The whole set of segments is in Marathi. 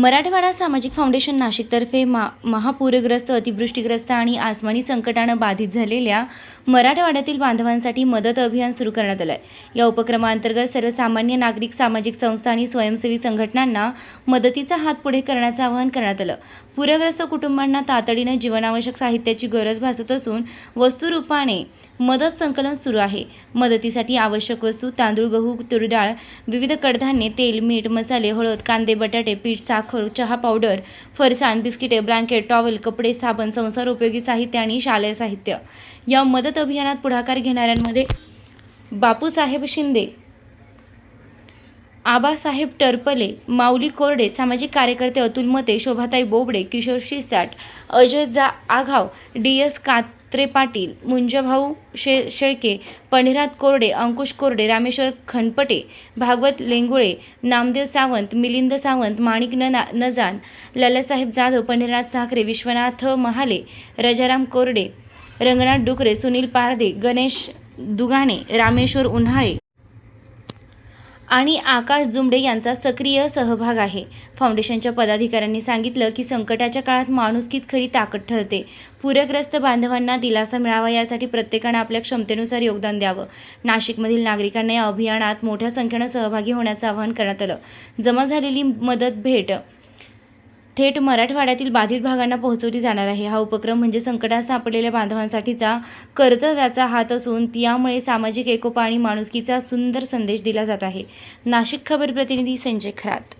मराठवाडा सामाजिक फाउंडेशन नाशिकतर्फे मा महापूरग्रस्त अतिवृष्टीग्रस्त आणि आसमानी संकटानं बाधित झालेल्या मराठवाड्यातील बांधवांसाठी मदत अभियान सुरू करण्यात आलं आहे या उपक्रमाअंतर्गत सर्वसामान्य नागरिक सामाजिक संस्था आणि स्वयंसेवी संघटनांना मदतीचा हात पुढे करण्याचं आवाहन करण्यात आलं. पूरग्रस्त कुटुंबांना तातडीनं जीवनावश्यक साहित्याची गरज भासत असून वस्तुरूपाने मदत संकलन सुरू आहे. मदतीसाठी आवश्यक वस्तू तांदूळ गहू तुरडाळ विविध कडधान्ये तेल मीठ मसाले हळद कांदे बटाटे पीठ साखर चहा पावडर फरसाण बिस्किटे ब्लँकेट टॉवेल कपडे साबण संसार उपयोगी साहित्य आणि शालेय साहित्य. या मदत अभियानात पुढाकार घेणाऱ्यांमध्ये बापूसाहेब शिंदे आबासाहेब टरपले माऊली कोरडे सामाजिक कार्यकर्ते अतुल मते शोभाताई बोबडे किशोर शिसाट अजय जा आघाव डी एस कात त्रिपाटील मुंजभाऊ शे शेळके पंढरीनाथ कोरडे अंकुश कोरडे रामेश्वर खनपटे भागवत लेंगुळे नामदेव सावंत मिलिंद सावंत माणिक न नजान ललासाहेब जाधव पंढरीनाथ साखरे विश्वनाथ महाले रजाराम कोरडे रंगनाथ डुकरे सुनील पारदे गणेश दुगाणे रामेश्वर उन्हाळे आणि आकाश जुमडे यांचा सक्रिय सहभाग आहे. फाउंडेशनच्या पदाधिकाऱ्यांनी सांगितलं की संकटाच्या काळात माणुसकीच खरी ताकद ठरते. पूरग्रस्त बांधवांना दिलासा मिळावा यासाठी प्रत्येकानं आपल्या क्षमतेनुसार योगदान द्यावं. नाशिकमधील नागरिकांना या अभियानात मोठ्या संख्येनं सहभागी होण्याचं आवाहन करण्यात आलं. जमा झालेली मदत भेट थेट मराठवाड्यातील बाधित भागांना पोहोचवली जाणार आहे. हा उपक्रम म्हणजे संकटात सापडलेल्या बांधवांसाठीचा कर्तव्याचा हात असून यामुळे सामाजिक एकोपा आणि माणुसकीचा सुंदर संदेश दिला जात आहे. नाशिक खबर प्रतिनिधी Sanjay Kharat.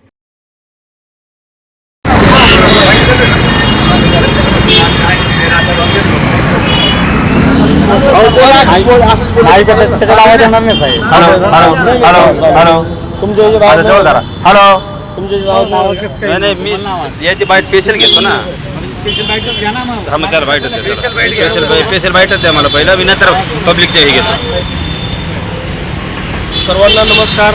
Hello hello hello. नाही. नाही नाही मी याची बाईट स्पेशल घेतो ना. हा मग त्याला बाईटच द्या स्पेशल स्पेशल बाईटच द्या मला पहिलं. मी नंतर पब्लिकच्या हे घेतो. सर्वांना नमस्कार.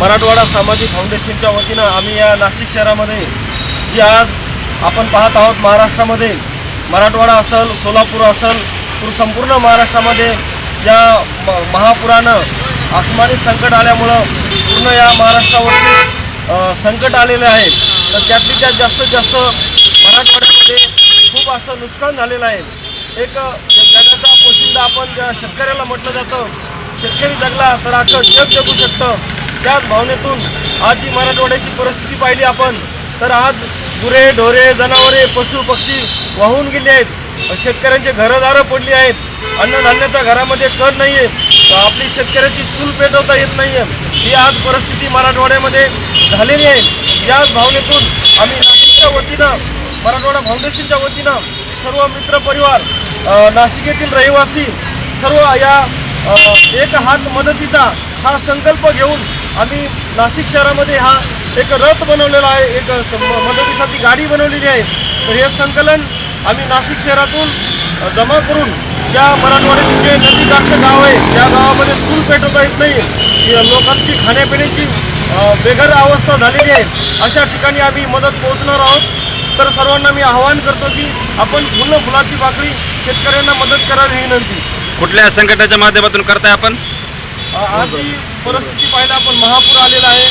मराठवाडा सामाजिक फाउंडेशनच्या वतीनं आम्ही या नाशिक शहरामध्ये जी आज आपण पाहत आहोत महाराष्ट्रामध्ये मराठवाडा असेल सोलापूर असेल पूर संपूर्ण महाराष्ट्रामध्ये या म- महापुरानं आसमानी संकट आल्यामुळं पूर्ण या महाराष्ट्रावरती संकट आलेले आहे. तर त्यातली त्यात जास्तीत जास्त मराठवाड्यामध्ये खूप असं नुकसान झालेलं आहे. एक जगाचा पोशिंदा आपण ज्या शेतकऱ्याला म्हटलं जातं शेतकरी जगला तर अख्खं जग जगू शकतं. त्याच भावनेतून आज जी मराठवाड्याची परिस्थिती पाहिली आपण तर आज गुरे ढोरे जनावरे पशु पक्षी वाहून गेले आहेत. शेतकऱ्यांचे घरंदारं पडली आहेत. अन्नधान्याच्या घरामध्ये कर नाही आहे आपली शेतकऱ्याची चूल पेटवता येत नाही आहे ही आज परिस्थिती मराठवाड्यामध्ये झालेली आहे. याच भावनेतून आम्ही नाशिकच्या वतीनं मराठवाडा फाउंडेशनच्या वतीनं सर्व मित्रपरिवार परिवार नाशिक येथील रहिवासी सर्व या एक हात मदतीचा हा संकल्प घेऊन आम्ही नाशिक शहरामध्ये हा एक रथ बनवलेला आहे. एक मदतीसाठी गाडी बनवलेली आहे. तर हे संकलन आम्ही नाशिक शहरातून जमा करून या मराठवाड्यातील जे नदीकाठचं गाव आहे त्या गावामध्ये चूल पेटवता येत नाही. की लोकांची खाण्यापिण्याची बेघर अवस्था झालेली आहे. अशा ठिकाणी आम्ही मदत पोहोचणार आहोत. तर सर्वांना मी आवाहन करतो की आपण फुलं फुलाची पाकळी शेतकऱ्यांना मदत करावी ही विनंती. कुठल्या संकटाच्या माध्यमातून करताय आपण? आज जी परिस्थिती पाहिलं आपण महापूर आलेला आहे.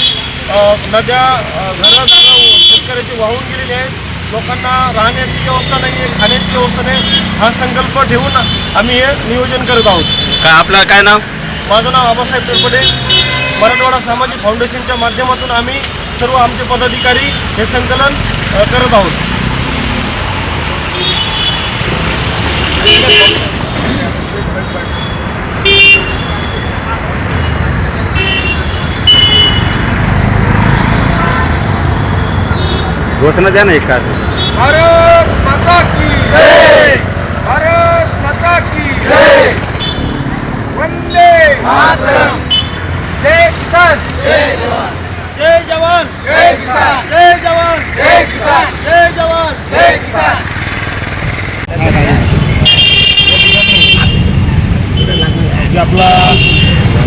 नद्या अ, घरं दारं शेतकऱ्याची वाहून गेलेली आहेत. लोकांना राहण्याची व्यवस्था नाही आहे खाण्याची व्यवस्था नाही. हा संकल्प ठेवून आम्ही हे नियोजन करत आहोत. काय आपलं काय नाव? माझं नाव आबासाहेब टरपडे मराठवाडा सामाजिक फाउंडेशनच्या माध्यमातून आम्ही सर्व आमचे पदाधिकारी हे संकलन अ, करत आहोत. घोषणा द्या ना एक काय भारत माता की जय। भारत माता की जय। वंदे मातरम। जय किसान। जय जवान। जय जवान जय किसान। जय जवान। जय किसान। जय जवान। जय किसान। जे आपला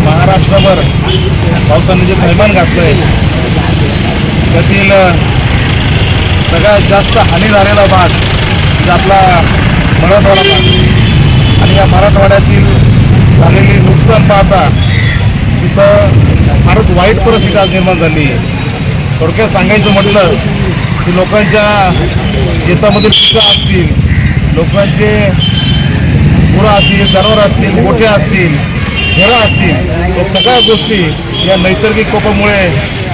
महाराष्ट्रभर पावसाने जे थैमान घातलंय त्यातील सगळ्यात जास्त हानी झालेला भाग म्हणजे आपला मराठवाडा भाग. आणि या मराठवाड्यातील झालेली नुकसान पाहता तिथं फारच वाईट परिस्थिती आज निर्माण झाली. आहे थोडक्यात सांगायचं म्हटलं की लोकांच्या शेतामधील पिकं असतील लोकांचे गुरं असतील जनावर असतील गोठे असतील घरं असतील या सगळ्या गोष्टी या नैसर्गिक कोपामुळे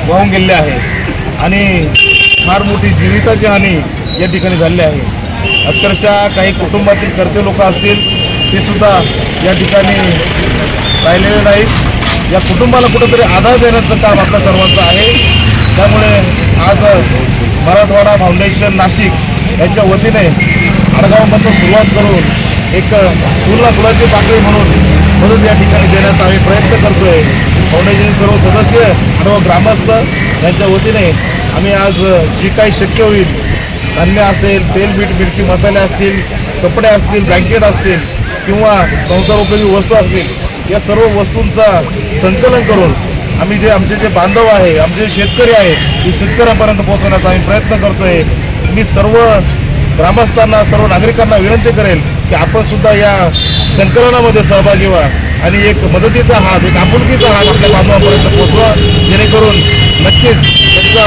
वाहून गेलेल्या आहेत. आणि फार मोठी जीविताची हानी या ठिकाणी झालेली आहे. अक्षरशः काही कुटुंबातील कर्ते लोक असतील ते सुद्धा या ठिकाणी राहिलेले नाहीत. या कुटुंबाला कुठंतरी आधार देण्याचं काम आपल्या सर्वांचं आहे. त्यामुळे आज मराठवाडा फाउंडेशन नाशिक यांच्या वतीने आडगावमधनं सुरुवात करून एक फुलला फुलाची पाकळी म्हणून म्हणून या ठिकाणी देण्याचा आम्ही प्रयत्न करतोय. फाउंडेशनचे सर्व सदस्य सर्व ग्रामस्थ यांच्या वतीने आम्ही आज जी काही शक्य होईल धान्य असेल तेल बीट मिरची मसाले असतील कपडे असतील ब्लँकेट असतील किंवा संसारोपयोगी वस्तू असतील या सर्व वस्तूंचा संकलन करून आम्ही जे आमचे जे बांधव आहे आमचे जे शेतकरी आहे ते शेतकऱ्यांपर्यंत पोहोचवण्याचा आम्ही प्रयत्न करतोय. मी सर्व ग्रामस्थांना सर्व नागरिकांना विनंती करेल की आपण सुद्धा या संकलनामध्ये सहभागी व्हा. आणि एक मदतीचा हात एक आपुलकीचा हात आपल्या बांधवापर्यंत पोहोचवा जेणेकरून नक्कीच त्यांचा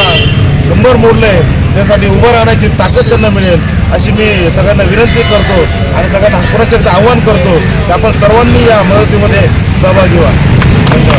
कंबर मोडले त्यासाठी उभं राहण्याची ताकद त्यांना मिळेल अशी मी सगळ्यांना विनंती करतो आणि सगळ्यांना पुन्हा एकदा आव्हान करतो की आपण सर्वांनी या मदतीमध्ये सहभागी व्हा. धन्यवाद.